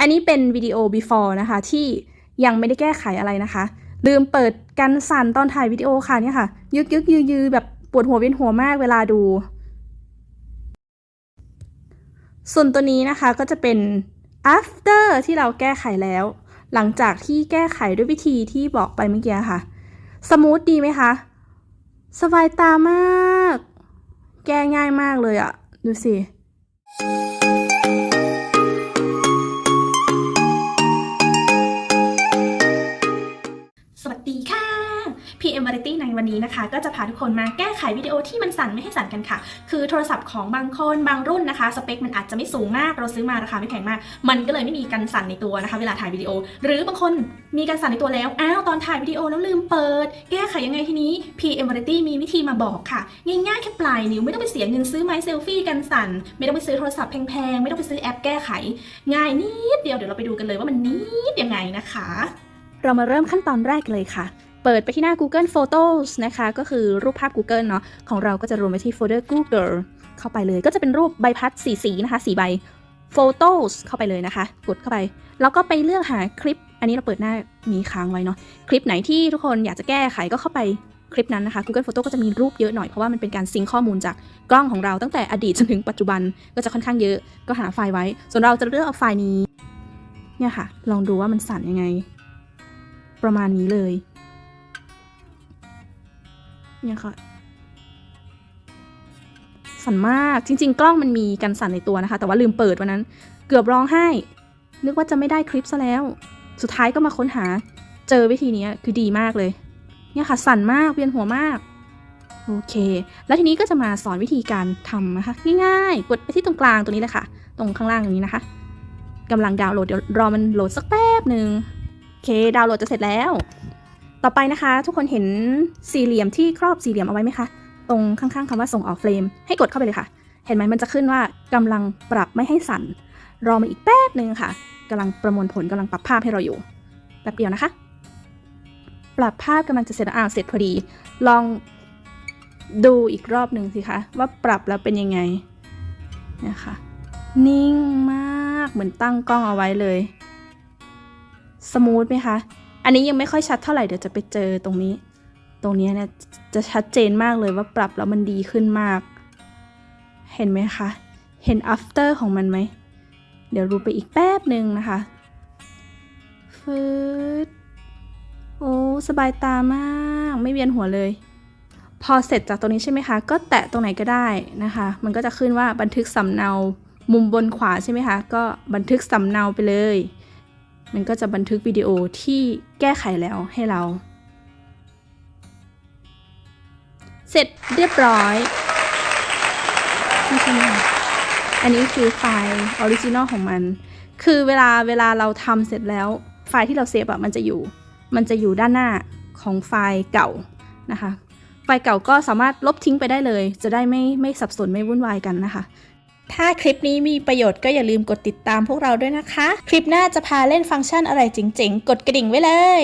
อันนี้เป็นวิดีโอ before นะคะ ที่ยังไม่ได้แก้ไขอะไรนะคะ ลืมเปิดกันสั่นตอนถ่ายวิดีโอค่ะเนี่ยค่ะ ยึกยึกยือยือแบบปวดหัวเวียนหัวมากเวลาดู ส่วนตัวนี้นะคะก็จะเป็น after ที่เราแก้ไขแล้ว หลังจากที่แก้ไขด้วยวิธีที่บอกไปเมื่อกี้ค่ะสมูทดีไหมคะ สบายตามาก แก้ง่ายมากเลยอะดูสิ M Variety ในวันนี้นะคะ ก็จะพาทุกคนมาแก้ไขวิดีโอที่มันสั่นไม่ให้สั่นกันค่ะ คือโทรศัพท์ของบางคนบางรุ่นนะคะ สเปคมันอาจจะไม่สูงมาก เราซื้อมาราคาไม่แพงมาก มันก็เลยไม่มีกันสั่นในตัวนะคะ เวลาถ่ายวิดีโอ หรือบางคนมีกันสั่นในตัวแล้ว อ้าว ตอนถ่ายวิดีโอแล้วลืมเปิด แก้ไขยังไงทีนี้ PM Variety มีวิธีมาบอกค่ะ ง่ายๆแค่ปลายนิ้วไม่ต้องไปเสียเงินซื้อไม้เซลฟี่กันสั่น ไม่ต้องไปซื้อโทรศัพท์แพงๆ ไม่ต้องไปซื้อแอปแก้ไข ง่ายนิดเดียว เดี๋ยวเราไปดูกันเลยว่ามันนิดยังไงนะคะ เรามาเริ่มขั้นตอนแรกเลยค่ะ เปิดไปที่หน้า Google Photos นะคะ ก็คือรูปภาพ Google เนาะของเราก็จะรวมไปที่โฟลเดอร์ Google เข้าไปเลย ก็จะเป็นรูปใบพัดสีสีนะคะสีใบ Photos เข้าไปเลยนะคะ กดเข้าไป แล้วก็ไปเลือกหาคลิป อันนี้เราเปิดหน้านี้ค้างไว้เนาะคลิปไหนที่ทุกคนอยากจะแก้ไขก็เข้าไปคลิปนั้นนะคะ Google Photo ก็จะมีรูปเยอะหน่อย เพราะว่ามันเป็นการซิงข้อมูลจากกล้องของเราตั้งแต่อดีตจนถึงปัจจุบันก็จะค่อนข้างเยอะก็หาไฟล์ไว้ ส่วนเราจะเลือกเอาไฟล์นี้เนี่ยค่ะ ลองดูว่ามันสั่นยังไง ประมาณนี้เลย เนี่ยค่ะ สั่นมากจริง ๆ กล้องมันมีกันสั่นในตัวนะคะ แต่ว่าลืมเปิดวันนั้น เกือบร้องไห้ นึกว่าจะไม่ได้คลิปซะแล้ว สุดท้ายก็มาค้นหา เจอวิธีนี้คือดีมากเลย เนี่ยค่ะ สั่นมากเวียนหัวมากโอเค แล้วทีนี้ก็จะมาสอนวิธีการทำนะคะ ง่ายๆ กดไปที่ตรงกลางตรงนี้เลยค่ะ ตรงข้างล่างตรงนี้นะคะกำลังดาวน์โหลดเดี๋ยวรอมันโหลดสักแป๊บหนึ่งโอเค ดาวน์โหลดจะเสร็จแล้ว ต่อไปนะคะ ทุกคนเห็นสี่เหลี่ยมที่ครอบสี่เหลี่ยมเอาไว้ไหมคะ ตรงข้างๆคำว่าส่งออกเฟรม ให้กดเข้าไปเลยค่ะ เห็นไหมมันจะขึ้นว่ากำลังปรับไม่ให้สั่น รอมาอีกแป๊บหนึ่งค่ะกำลังประมวลผลกำลังปรับภาพให้เราอยู่แป๊บเดียวนะคะ ปรับภาพกำลังจะเสร็จอ้าวเสร็จพอดี ลองดูอีกรอบหนึ่งสิคะว่าปรับแล้วเป็นยังไงนะคะนิ่งมากเหมือนตั้งกล้องเอาไว้เลย สมูทไหมคะ อันนี้ยังไม่ค่อยชัดเท่าไหร่เดี๋ยวจะไปเจอตรงนี้ ตรงนี้เนี่ยจะชัดเจนมากเลยว่าปรับแล้วมันดีขึ้นมาก เห็นไหมคะ เห็น after ของมันไหม เดี๋ยวดูไปอีกแป๊บหนึ่งนะคะฟืดโอ้สบายตามาก ไม่เวียนหัวเลย พอเสร็จจากตรงนี้ใช่ไหมคะ ก็แตะตรงไหนก็ได้นะคะ มันก็จะขึ้นว่าบันทึกสำเนา มุมบนขวาใช่ไหมคะ ก็บันทึกสำเนาไปเลย มันก็จะบันทึกวิดีโอที่แก้ไขแล้วให้เรา เสร็จเรียบร้อยนี่ใช่ไหมอันนี้คือไฟล์ออริจินอลของมัน คือเวลาเวลาเราทำเสร็จแล้ว ไฟล์ที่เราเซฟอะมันจะอยู่ มันจะอยู่ด้านหน้าของไฟล์เก่านะคะไฟล์เก่าก็สามารถลบทิ้งไปได้เลย จะได้ไม่ไม่สับสนไม่วุ่นวายกันนะคะ ถ้าคลิปนี้มีประโยชน์ก็อย่าลืมกดติดตามพวกเราด้วยนะคะ คลิปหน้าจะพาเล่นฟังก์ชันอะไรเจ๋งๆ กดกระดิ่งไว้เลย